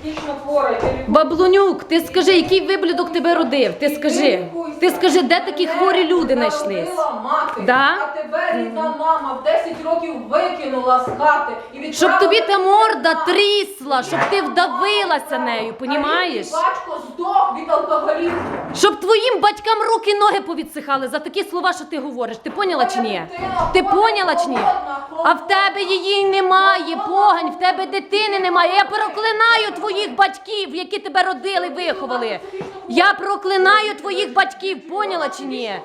психічно. Баблонюк, ти скажи, який виблюдок тебе родив? Ти скажи. Ти скажи, де такі хворі люди знайшлись? мати, Да? а тебе рідна мама в 10 років викинула з хати і відправила... Щоб тобі та морда трісла, щоб ти вдавилася нею, понімаєш? А батько здох від алкоголізму. Щоб твоїм батькам руки ноги повідсихали за такі слова, що ти говориш. Ти поняла чи ні? Ти поняла чи ні? А в тебе її немає, погань, в тебе дитини немає. Я проклинаю твоїх батьків, які тебе родили, виховали. Я проклинаю твоїх батьків, поняла чи ні?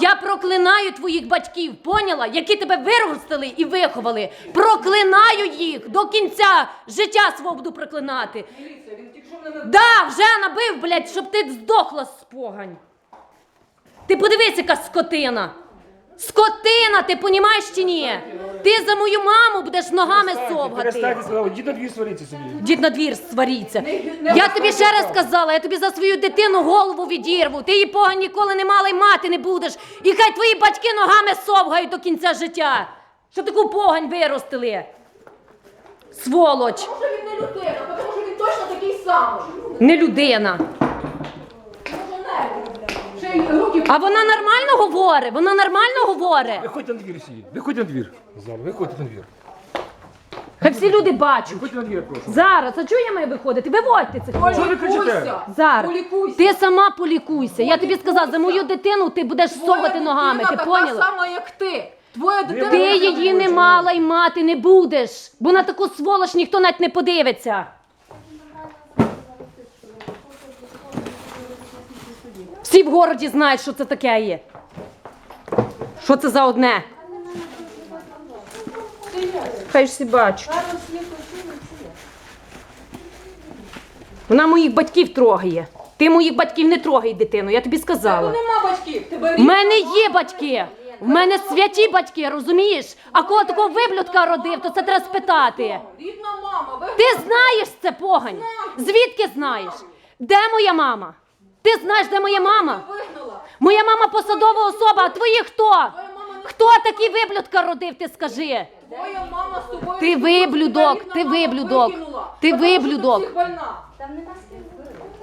Я проклинаю твоїх батьків, поняла, які тебе виростили і виховали. Проклинаю їх до кінця життя свого буду проклинати. Да, вже набив, блядь, щоб ти здохла з погань. Ти подивись, яка скотина. Скотина, ти понімаєш чи ні? Ти за мою маму будеш ногами совгати. Перестаньте сказав, дід на дві сваріться собі. Дід на двір сваріться. Не- не Я тобі ще раз сказала, я тобі за свою дитину голову відірву. Ти її погань ніколи не мала й мати не будеш. І хай твої батьки ногами совгають до кінця життя. Що таку погань виростили? Сволоч, Тому що він не людина, тому що він точно такий самий. не людина. Може, не Ще й. А вона нормально говорить? Вона нормально говорить? Виходьте на двір всі. Виходьте на двір. Зараз, виходьте на двір. Хай всі люди бачать. Виходьте на двір, прошу. Зараз, а чого я маю виходити? Виводьте цих людей. Що ви кричите? Зараз. Полікуйся. Ти сама полікуйся. Я тобі сказала, за мою дитину ти будеш совати ногами. дитина Ти така поняла? сама, як ти. Твоя дитина... Ти її не мала й мати не будеш, бо на таку сволоч ніхто навіть не подивиться. Всі в городі знають, що це таке є. Що це за одне? Хай ж всі бачать. Вона моїх батьків трогає. Ти моїх батьків не трогай дитину, я тобі сказала. нема батьків. Тебе В мене є батьки. В мене святі батьки, розумієш? А кого такого виблюдка родив, то це треба спитати. Рідна мама. Ви... Ти знаєш це погань? Звідки знаєш? Де моя мама? Ти знаєш, де моя мама? Моя мама посадова особа, а твої хто? Хто такий виблюдка родив, ти скажи? Твоя мама з тобою... Ти виблюдок, ти виблюдок, ти виблюдок.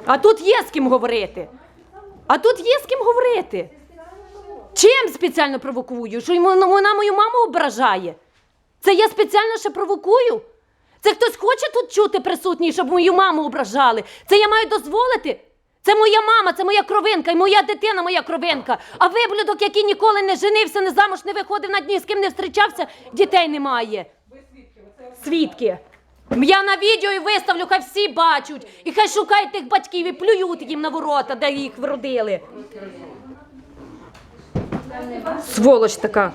А тут є з ким говорити. А тут є з ким говорити. Чим спеціально провокую? Що вона мою маму ображає? Це я спеціально ще провокую? Це хтось хоче тут чути присутній, щоб мою маму ображали? Це я маю дозволити? Це моя мама, це моя кровинка, і моя дитина, моя кровинка. А виблюдок, який ніколи не женився, не замуж не виходив на дні, з ким не зустрічався, дітей немає. Свідки. Я на відео і виставлю, хай всі бачать. І хай шукають тих батьків і плюють їм на ворота, де їх вродили. Сволоч така.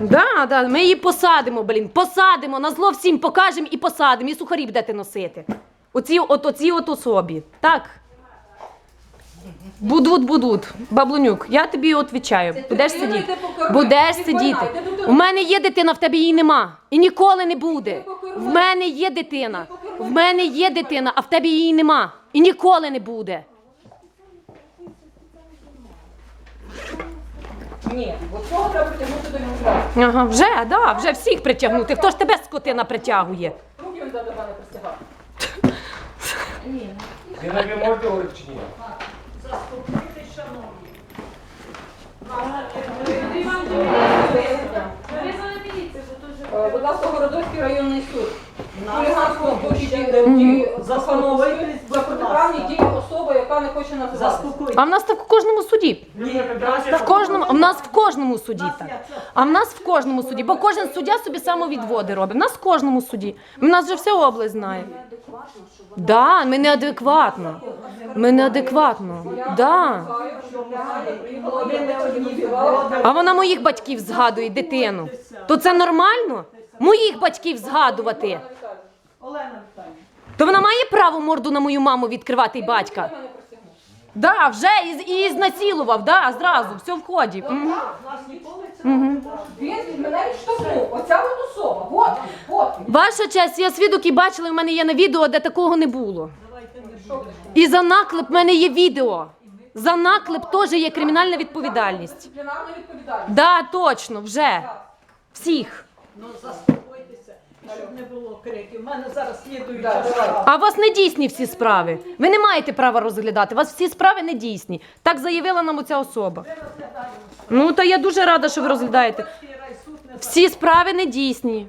Да, да, ми її посадимо, блін, посадимо, на зло всім покажемо і посадимо, і сухарі будете носити. Оці, от, оці от особі. Так. Будуть, будуть. Баблонюк, я тобі відповідаю. Будеш сидіти. Будеш сидіти. У мене є дитина, в тебе її нема. І ніколи не буде. В мене є дитина. В мене є дитина, а в тебе її нема. І ніколи не буде. Ні, от цього треба притягнути до відповідальності. Ага, вже, да, вже всіх притягнути. Хто ж тебе скотина притягує? Руки він до мене пристягав. Ви ви можете говорити чи ні? Заступити, шановні. Будь ласка, Городоцький районний суд. Хуліганського Заспокойтесь, за протиправні дії яка не хоче називатися. Заспокойтесь. А в нас так в кожному суді. В кожному, в нас в кожному суді так. А в нас в кожному суді, бо кожен суддя собі самовідводи робить. В нас в кожному суді. В нас вже вся область знає. Да, ми неадекватно. Ми неадекватно. Да. А вона моїх батьків згадує, дитину. То це нормально? Моїх батьків згадувати. Олена Віталіївна. То вона має право морду на мою маму відкривати і батька. Да, вже і, і знасилував, да, зразу, все в ході. Мгм. Нас ніколи це Він мене відштовхнув. Оця от особа. От він, от він. Ваша честь, я свідок і бачила, в мене є на відео, де такого не було. І за наклеп в мене є відео. За наклеп теж є кримінальна відповідальність. Дисциплінарна відповідальність. Да, точно, вже. Всіх. ну заспокойтеся. Щоб не було криків. У мене зараз Да, слідуюча справа. А у вас не дійсні всі справи. Ви не маєте права розглядати. У вас всі справи не дійсні. Так заявила нам оця особа. Ми розглядаємо. Ну та я дуже рада, що ви розглядаєте. Не Всі справи не дійсні.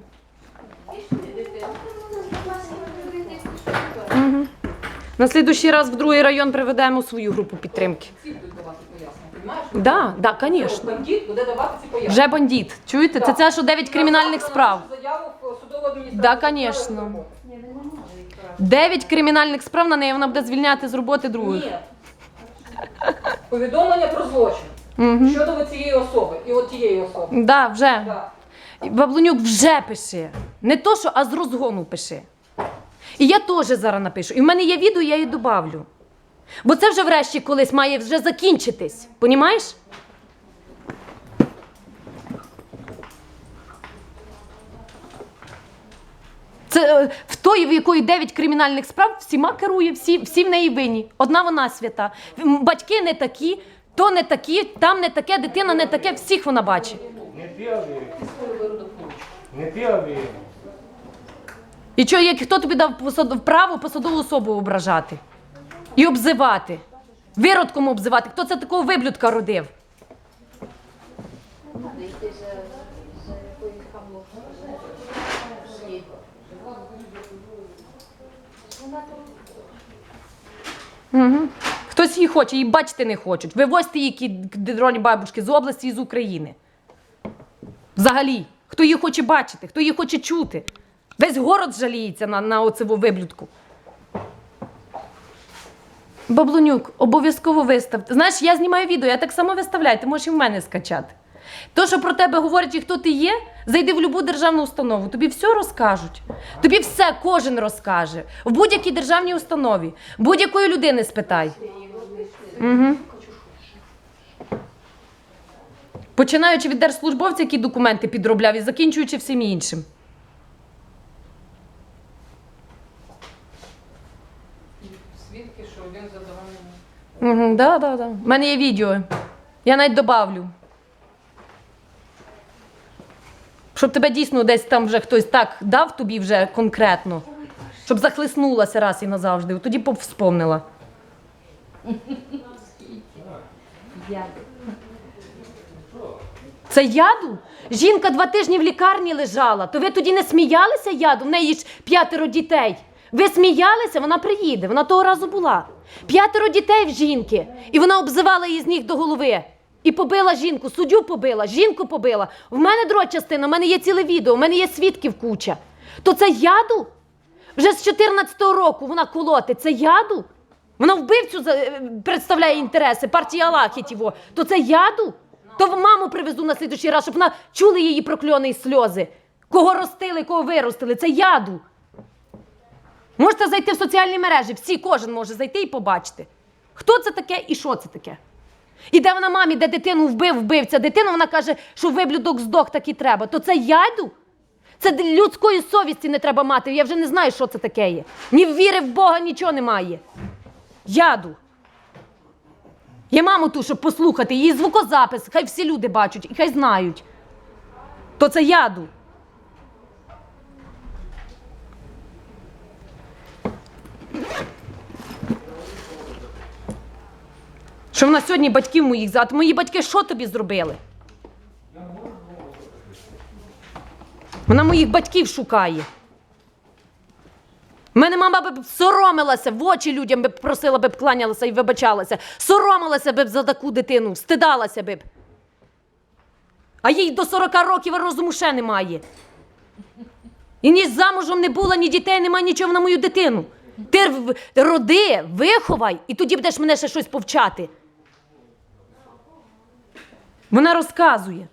Угу. На слідущий раз в другий район приведемо свою групу підтримки. Да, да, звісно. Бандит буде давати ці пояснення. Вже бандит. Чуєте? Це це, що 9 кримінальних справ. Да, конечно. Дев'ять кримінальних справ на неї вона буде звільняти з роботи других. Ні. Повідомлення про злочин Угу. щодо цієї особи і от тієї особи. Да, вже. Да. Баблонюк вже пише. Не то, що, а з розгону пише. І я теж зараз напишу. І в мене є відео, я її добавлю. Бо це вже врешті колись має вже закінчитись. Понімаєш? Це е, в той, в якої 9 кримінальних справ, всіма керує, всі, всі в неї винні. Одна вона свята. Батьки не такі, то не такі, там не таке, дитина не таке, всіх вона бачить. Не. Не. І що, як хто тобі дав право посадову особу ображати і обзивати? Виродком обзивати. Хто це такого виблюдка родив? Угу. Хтось її хоче, її бачити не хочуть. Вивозьте її кі- бабушки з області і з України. Взагалі, хто її хоче бачити, хто її хоче чути. Весь город жаліється на, на оцеву виблюдку. Баблонюк, обов'язково виставте. Знаєш, я знімаю відео, я так само виставляю, ти можеш і в мене скачати. То, що про тебе говорять і хто ти є, зайди в будь-яку державну установу, тобі все розкажуть. Тобі все кожен розкаже. В будь-якій державній установі, будь-якої людини спитай. Угу. Починаючи від держслужбовця, які документи підробляв, і закінчуючи всім іншим. Свідки, що він задоволений. Да, да, да. У мене є відео. Я навіть добавлю. Щоб тебе дійсно десь там вже хтось так дав тобі вже конкретно. Щоб захлиснулася раз і назавжди. Тоді б вспомнила. Це яду? Жінка два тижні в лікарні лежала. То ви тоді не сміялися яду? В неї ж п'ятеро дітей. Ви сміялися, вона приїде. Вона того разу була. П'ятеро дітей в жінки. І вона обзивала її з ніг до голови. І побила жінку, суддю побила, жінку побила. В мене друга частина, в мене є ціле відео, в мене є свідків куча. То це яду? Вже з 14-го року вона колоти. Це яду? Вона вбивцю е, представляє інтереси партії Алахітєво. То це яду? То маму привезу на слідущий раз, щоб вона чули її прокльони сльози. Кого ростили, кого виростили. Це яду. Можете зайти в соціальні мережі, всі, кожен може зайти і побачити. Хто це таке і що це таке? І де вона мамі, де дитину вбив, вбивця дитину, вона каже, що виблюдок здох так і треба. То це яду? Це людської совісті не треба мати. Я вже не знаю, що це таке є. Ні віри в Бога, нічого немає. Яду. Я маму ту, щоб послухати, її звукозапис, хай всі люди бачать і хай знають. То це яду. Що вона сьогодні батьків моїх за. Мої батьки що тобі зробили? Вона моїх батьків шукає. Мене мама б соромилася, в очі людям би просила би кланялася і вибачалася. Соромилася б за таку дитину, стидалася б. А їй до 40 років розуму ще немає. І ні замужем не була, ні дітей немає, нічого на мою дитину. Ти роди, виховай, і тоді будеш мене ще щось повчати. Вона розказує.